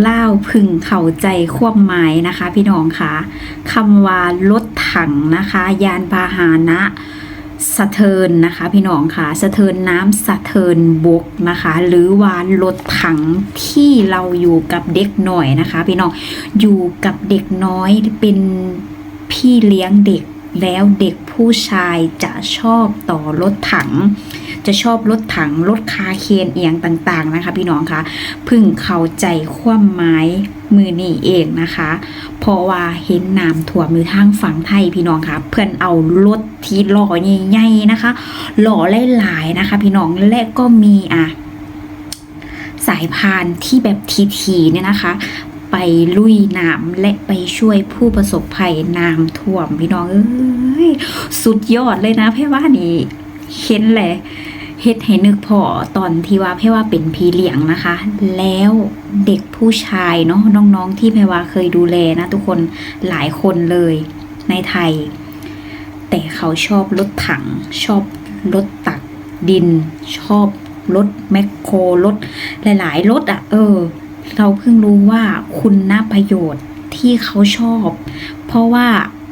เล่าพึงเข้าใจความหมายนะคะ พี่น้องคะคำว่ารถถังนะคะ ยานพาหนะสะเทินนะคะ พี่น้องค่ะสะเทินน้ำสะเทินบกนะคะ หรือว่ารถถังที่เราอยู่กับเด็กหน่อยนะคะ พี่น้องอยู่กับเด็กน้อยเป็นพี่เลี้ยงเด็กแล้วเด็กผู้ชายจะชอบต่อรถถัง จะชอบรถถังรถคาเคนเอียงต่างๆนะคะ พี่น้องคะพึ่งเข้าใจความหมายมือนี่เองนะคะ เพราะว่าเห็นน้ำถ่วมอยู่ทางฝั่งไทยพี่น้องคะเพื่อนเอารถที่หล่อใหญ่ๆนะคะ หล่อหลายๆนะคะ พี่น้องและก็มีอะสายพานที่แบบทีๆเนี่ยนะคะไปลุยน้ำและไปช่วยผู้ประสบภัยน้ำท่วมพี่น้องเอ้ยสุดยอดเลยนะเพ่ว่านี่เห็นแหละ เฮ็ดให้นึกพอตอนที่ว่าเพ่ว่าเป็นพีเลี้ยงนะคะ แล้วเด็กผู้ชายเนาะน้องๆที่เพ่ว่าเคยดูแลนะ ทุกคนหลายคนเลยในไทย แต่เขาชอบรถถัง ชอบรถตักดิน ชอบรถแมคโครรถหลายๆรถอะ่ะ เออ เราเพิ่งรู้ว่าคุณนประโยชน์ที่เขาชอบ เพราะว่า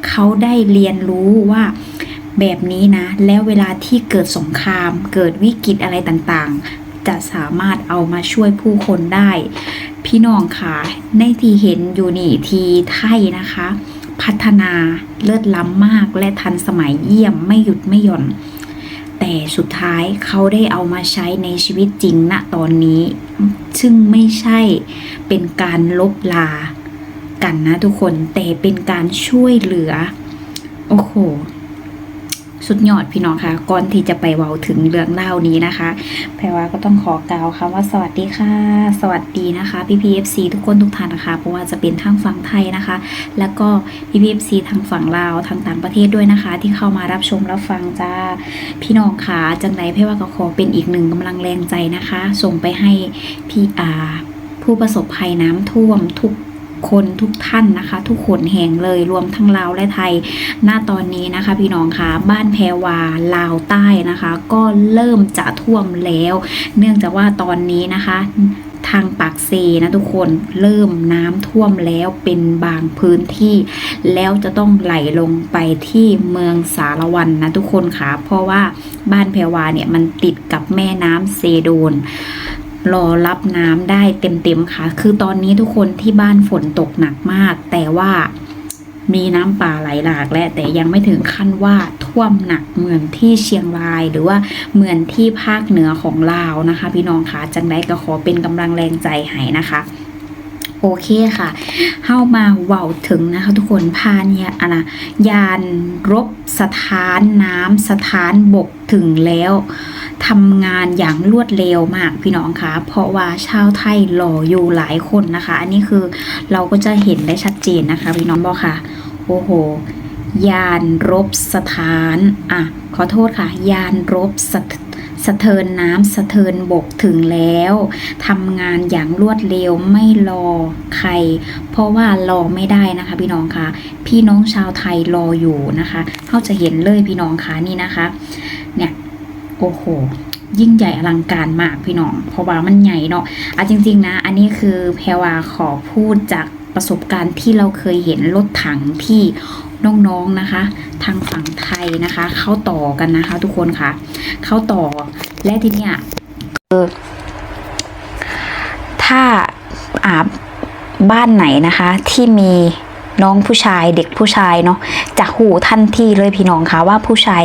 เขาได้เรียนรู้ว่า แบบนี้นะ แล้วเวลาที่เกิดสงคราม เกิดวิกฤตอะไรต่างๆ จะสามารถเอามาช่วยผู้คนได้ พี่น้องค่ะในที่เห็นอยู่นี่ทีไทยนะคะ พัฒนาเลิศล้ำมากและทันสมัยเยี่ยมไม่หยุดไม่หย่อน แต่สุดท้ายเขาได้เอามาใช้ในชีวิตจริงณตอนนี้ ซึ่งไม่ใช่เป็นการลบลากันนะทุกคนแต่เป็นการช่วยเหลือ โอ้โห สุดยอดพี่น้องค่ะ ก่อนที่จะไปเว้าถึงเรื่องเล่านี้นะคะ แพรว่าก็ต้องขอกล่าวคำว่าสวัสดีค่ะ สวัสดีนะคะพี่พีเอฟซีทุกคนทุกท่านนะคะเพราะว่าจะเป็นทางฝั่งไทยนะคะ แล้วก็พี่พีเอฟซีทางฝั่งลาวทางต่างประเทศด้วยนะคะ ที่เข้ามารับชมรับฟังจ้าพี่น้องค่ะจังไรเพ่ว่าก็ขอเป็นอีกหนึ่งกำลังแรงใจนะคะ ส่งไปให้พี่อาผู้ประสบภัยน้ำท่วมทุก คนทุกท่านนะคะ ทุกคนแห่งเลยรวมทั้งลาวและไทย หน้าตอนนี้นะคะ พี่น้องคะบ้านแพรวาลาวใต้นะคะ ก็เริ่มจะท่วมแล้ว เนื่องจากว่าตอนนี้นะคะทางปากเซนะทุกคนเริ่มน้ำท่วมแล้วเป็นบางพื้นที่ แล้วจะต้องไหลลงไปที่เมืองสารวันนะทุกคนค่ะเพราะว่าบ้านแพรวาเนี่ยมันติดกับแม่น้ำเซโดน รอรับน้ำได้เต็มๆค่ะ คือตอนนี้ทุกคนที่บ้านฝนตกหนักมาก แต่ว่ามีน้ำป่าไหลหลากและแต่ยังไม่ถึงขั้นว่าท่วมหนักเหมือนที่เชียงราย หรือว่าเหมือนที่ภาคเหนือของลาวนะคะ พี่น้องคะจังไดก็ขอเป็นกำลังแรงใจให้นะคะ โอเคค่ะเข้ามาเว้าถึงนะคะทุกคนพาเนี่ยอะนะยานรบสถานน้ำสถานบกถึงแล้วทำงานอย่างรวดเร็วมากพี่น้องคะเพราะว่าชาวไทยรออยู่หลายคนนะคะ อันนี้คือเราก็จะเห็นได้ชัดเจนนะคะพี่น้องบอกค่ะ โอ้โหยานรบสถาน อะ ขอโทษค่ะ ยานรบสะสะเทินน้ำสะเทินบกถึงแล้วทำงานอย่างรวดเร็วไม่รอใคร เพราะว่ารอไม่ได้นะคะ พี่น้องคะพี่น้องชาวไทยรออยู่นะคะเขาจะเห็นเลยพี่น้องคะนี่นะคะ เนี่ยโอ้โหยิ่งใหญ่อลังการมากพี่น้อง เพราะว่ามันใหญ่เนาะอะจริง ๆ นะ อันนี้คือแพรวาขอพูดจากประสบการณ์ที่เราเคยเห็นรถถังที่ น้องๆนะคะ ทางฝั่งไทยนะคะ เข้าต่อกันนะคะ ทุกคนค่ะ เข้าต่อและทีเนี้ยเออถ้าอาบ้านไหนนะคะ ที่มีน้องผู้ชายเด็กผู้ชายเนาะจะหูทันที่เลยพี่น้องคะว่าผู้ชาย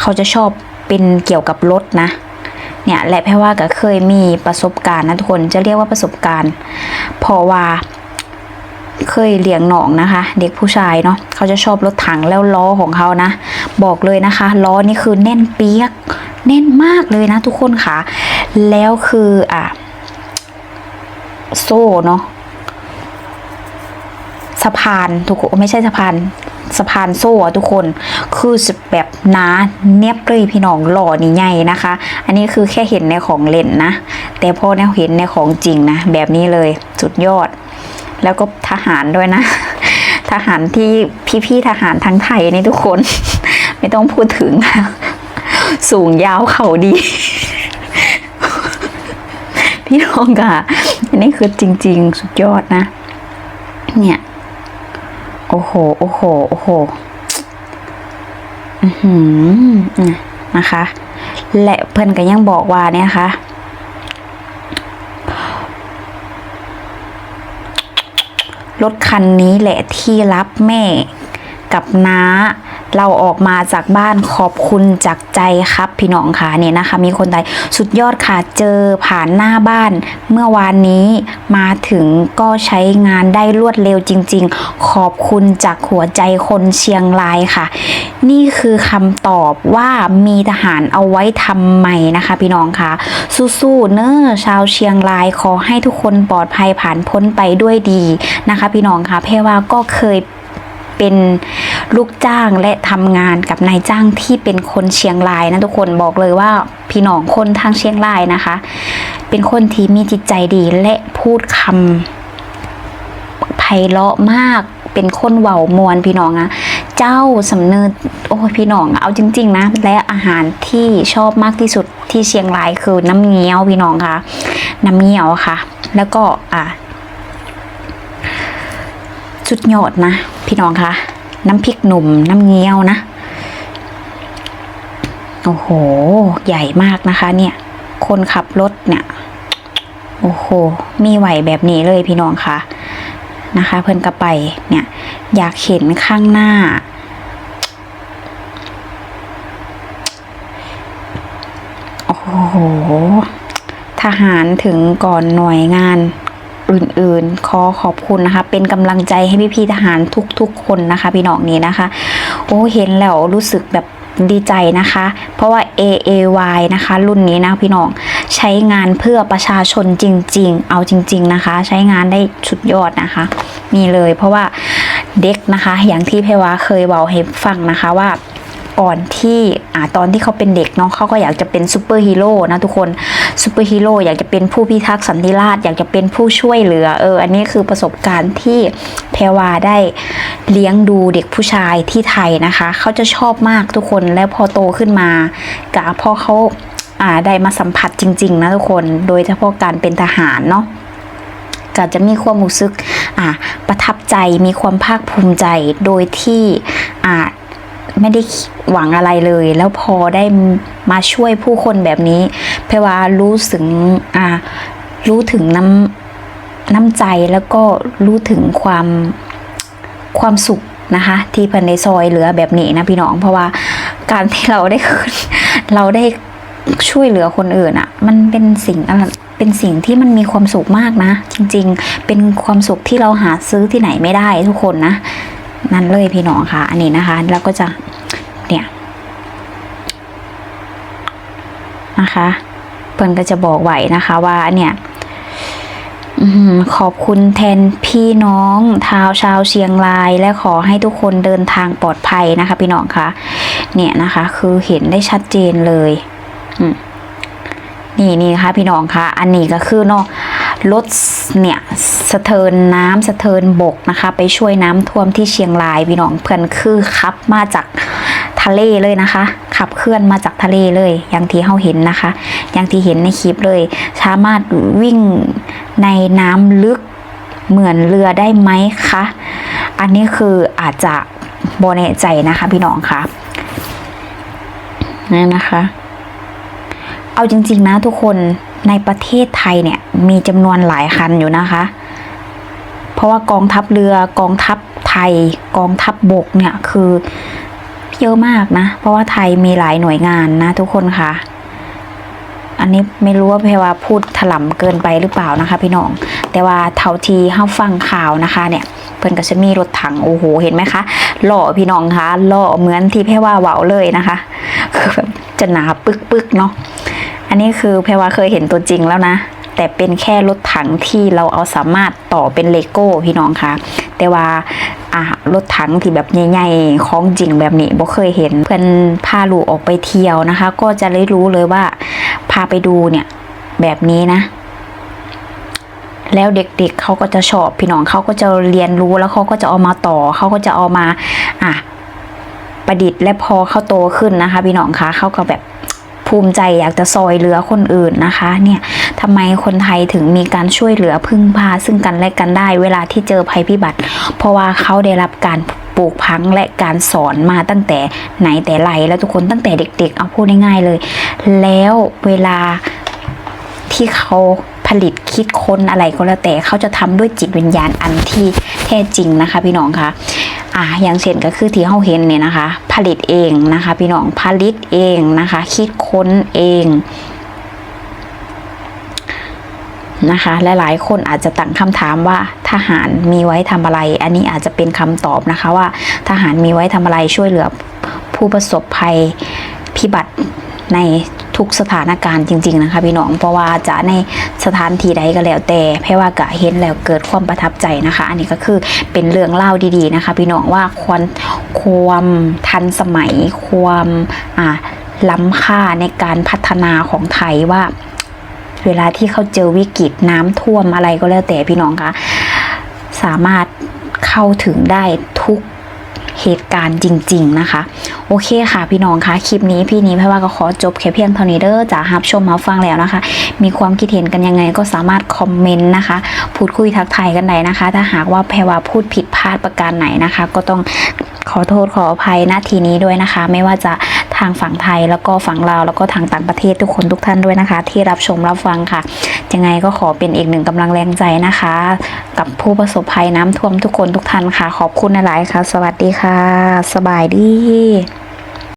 เขาจะชอบเป็นเกี่ยวกับรถนะ เนี่ยและแพ่ว่าก็เคยมีประสบการณ์นะทุกคนจะเรียกว่าประสบการณ์เพราะว่า เคยเลี้ยงหนองนะคะ เด็กผู้ชายเนาะเขาจะชอบรถถังแล้วล้อของเขานะ บอกเลยนะคะล้อนี่คือแน่นเปียกแน่นมากเลยนะทุกคนค่ะ แล้วคืออะโซ่เนาะสะพานทุกคนไม่ใช่สะพานสะพานโซ่ทุกคนคือแบบหนาเนียบเลยพี่น้องหล่อนี่ใหญ่นะคะ อันนี้คือแค่เห็นในของเล่นนะ แต่พอแนวเห็นในของจริงนะ แบบนี้เลยสุดยอด แล้วก็ทหารด้วยนะ ทหารที่พี่ๆทหารทั้งไทยนี่ทุกคน ไม่ต้องพูดถึงสูงยาวเขาดี พี่น้องค่ะอันนี้คือจริง ๆ สุดยอดนะ เนี่ย โอ้โห โอ้โห โอ้โห อือหือนะนะคะ และเพิ่นก็ยังบอกว่าเนี่ยค่ะ รถคันนี้แหละที่รับแม่กับน้า เราออกมาจากบ้านขอบคุณจากใจครับพี่น้องค่ะเนี่ยนะคะ มีคนใดสุดยอดค่ะเจอผ่านหน้าบ้านเมื่อวานนี้มาถึงก็ใช้งานได้รวดเร็วจริง ๆ ขอบคุณจากหัวใจคนเชียงรายค่ะ นี่คือคำตอบว่ามีทหารเอาไว้ทำไมนะคะ พี่น้องค่ะสู้ๆเนอะชาวเชียงรายขอให้ทุกคนปลอดภัยผ่านพ้นไปด้วยดีนะคะ พี่น้องค่ะเพรว่าก็เคยเป็น ลูกจ้างและทำงานกับนายจ้างที่เป็นคนเชียงรายนะทุกคนบอกเลยว่าพี่น้องคนทางเชียงรายนะคะ เป็นคนที่มีจิตใจดีและพูดคำไพเราะมากเป็นคนเว้ามวลพี่น้องอะเจ้าสำเนิดโอ้ยพี่น้องเอาจริง ๆ นะ และอาหารที่ชอบมากที่สุดที่เชียงรายคือน้ำเงี้ยวพี่น้องค่ะ น้ำเงี้ยวค่ะ แล้วก็อะสุดยอดนะ พี่น้องคะ น้ำพริกหนุ่มน้ำเงี้ยวนะ โอ้โห ใหญ่มากนะคะ เนี่ย คนขับรถเนี่ย โอ้โห มีไหวแบบนี้เลยพี่น้องคะนะคะ เพิ่นกระไปเนี่ย อยากเห็นข้างหน้าโอ้โห ทหารถึงก่อนหน่วยงาน อื่นๆ ขอขอบคุณนะคะ เป็นกำลังใจให้พี่ๆทหารทุกๆ คนนะคะ พี่น้องนี้นะคะ โอ้เห็นแล้วรู้สึกแบบดีใจนะคะ เพราะว่า AAY นะคะ รุ่นนี้นะพี่น้องใช้งานเพื่อประชาชนจริง ๆ เอาจริง ๆนะคะ ใช้งานได้สุดยอดนะคะมีเลยเพราะว่าเด็กนะคะ อย่างที่เพวาเคยเบาให้ฟังนะคะว่าก่อนที่อ่าตอนที่เขาเป็นเด็กเนาะเขาก็อยากจะเป็นซูเปอร์ฮีโร่นะทุกคน ซูเปอร์ฮีโร่อยากจะเป็นผู้พิทักษ์สันติราษฎร์อยากจะเป็นผู้ช่วยเหลือเอออันนี้คือประสบการณ์ที่แพรวาได้เลี้ยงดูเด็กผู้ชายที่ไทยนะคะ เขาจะชอบมากทุกคนแล้วพอโตขึ้นมากะพ่อเขาอ่าได้มาสัมผัสจริง ๆ นะทุกคนโดยเฉพาะการเป็นทหารเนาะก็จะมีความรู้สึกอ่าประทับใจมีความภาคภูมิใจโดยที่อ่า ไม่ได้หวังอะไรเลย แล้วพอได้มาช่วยผู้คนแบบนี้ เพรว่ารู้ถึงอ่ารู้ถึงน้ำน้ำใจแล้วก็รู้ถึงความความสุขนะคะ ที่เพันในซอยเหลือแบบนี้นะพี่น้อง เพราะว่าการที่เราได้เราได้ช่วยเหลือคนอื่นอะ่ะ มันเป็นสิ่งอะไรเป็นสิ่งที่มันมีความสุขมากนะ จริง ๆ เป็นความสุขที่เราหาซื้อที่ไหนไม่ได้ทุกคนนะ นั่นเลยพี่น้องค่ะ อันนี้นะคะ แล้วก็จะ เนี่ยนะคะเพิ่นก็จะบอกไว้นะคะว่าเนี่ยขอบคุณแทนพี่น้องทาวชาวเชียงราย และขอให้ทุกคนเดินทางปลอดภัยนะคะ พี่น้องคะเนี่ยนะคะ คือเห็นได้ชัดเจนเลยอืมนี่นี่ค่ะพี่น้องคะอันนี้ก็คือเนาะรถเนี่ยสะเทินน้ำสะเทินบกนะคะ ไปช่วยน้ำท่วมที่เชียงรายพี่น้องเพื่อนคือขับมาจากะเลเลยนะคะ ขับเคลื่อนมาจากทะเลเลย อย่างที่เราเห็นนะคะ อย่างที่เห็นในคลิปเลย สามารถวิ่งในน้ำลึกเหมือนเรือได้ไหมคะ อันนี้คืออาจจะโบแน่ใจนะคะพี่น้องคะนี่นะคะ เอาจริง ๆ นะทุกคนในประเทศไทยเนี่ยมีจำนวนหลายคันอยู่นะคะ เพราะว่ากองทัพเรือกองทัพไทย กองทัพบบกเนี่ยคือ เยอะมากนะ เพราะว่าไทยมีหลายหน่วยงานนะทุกคนค่ะ อันนี้ไม่รู้ว่าเพว่าพูดถล่มเกินไปหรือเปล่านะคะ พี่น้อง แต่ว่าเท่าที่เฮาฟังข่าวนะคะ เนี่ยเพิ่นก็จะมีรถถังโอ้โหเห็นไหมคะหล่อพี่น้องคะหล่อเหมือนที่เพว่าเว้าเลยนะคะคือแบบจะหนาปึกๆเนาะอันนี้คือแพว่าเคยเห็นตัวจริงแล้วนะ แต่เป็นแค่รถถังที่เราเอาสามารถต่อเป็นเลโก้พี่น้องคะแต่ว่าอ่ารถถังที่แบบใหญ่ๆของจริงแบบนี้บ่เคยเห็น เพื่อนพาลูกออกไปเที่ยวนะคะ ก็จะได้รู้เลยว่า พาไปดูเนี่ยแบบนี้นะ แล้วเด็กๆเเขาก็จะชอบพี่น้องเขาก็จะเรียนรู้แล้วเขาก็จะเอามาต่อเขาก็จะเอามา อะประดิษฐ์และพอเขาโตขึ้นนะคะ พี่น้องคะเขาก็แบบ ภูมิใจอยากจะซอยเหลือคนอื่นนะคะเนี่ยทำไมคนไทยถึงมีการช่วยเหลือพึ่งพาซึ่งกันและกันได้ เวลาที่เจอภัยพิบัติ เพราะว่าเขาได้รับการปลูกพังและการสอนมาตั้งแต่ไหนแต่ไรแล้วทุกคนตั้งแต่เด็ก ๆ เอาพูดง่ายๆเลย แล้วเวลาที่เขาผลิตคิดค้นอะไรก็แล้วแต่เขาจะทำด้วยจิตวิญญาณอันที่แท้จริงนะคะพี่น้องคะ อ่าอย่างเช่นก็คือที่เขาเห็นเนี่ยนะคะ ผลิตเองนะคะ พี่น้องผลิตเองนะคะ คิดค้นเองนะคะและหลายคนอาจจะตั้งคำถามว่าทหารมีไว้ทำอะไร อันนี้อาจจะเป็นคำตอบนะคะว่าทหารมีไว้ทำอะไรช่วยเหลือผู้ประสบภัยพิบัติใน ทุกสถานการณ์จริง ๆนะคะ พี่น้องเพราะว่าจะในสถานที่ใดก็แล้วแต่แพ่ว่ากะเห็นแล้วเกิดความประทับใจนะคะ อันนี้ก็คือเป็นเรื่องเล่าดีๆนะคะ พี่น้องว่าควรความทันสมัยความอ่าล้ำค่าในการพัฒนาของไทยว่า เวลาที่เขาเจอวิกฤตน้ำท่วมอะไรก็แล้วแต่พี่น้องคะสามารถเข้าถึงได้ทุกเหตุการณ์จริง ๆ นะคะ โอเคค่ะพี่น้องคะคลิปนี้พี่นี้แพ่ว่าก็ขอจบแค่เพียงเท่านี้เด้อจากฮับชมมาฟังแล้วนะคะ มีความคิดเห็นกันยังไงก็สามารถคอมเมนต์นะคะ พูดคุยทักทายกันได้นะคะ ถ้าหากว่าแพรว่าพูดผิดพลาดประการไหนนะคะ ก็ต้องขอโทษขออภัยณทีนี้ด้วยนะคะ ไม่ว่าจะทางฝั่งไทยแล้วก็ฝั่งลาวแล้วก็ทางต่างประเทศทุกคนทุกท่านด้วยนะคะ ที่รับชมรับฟังค่ะ ยังไงก็ขอเป็นอีกหนึ่งกำลังแรงใจนะคะ กับผู้ประสบภัยน้ำท่วมทุกคนทุกท่านค่ะ ขอบคุณหลายๆค่ะ สวัสดีค่ะ สบายดี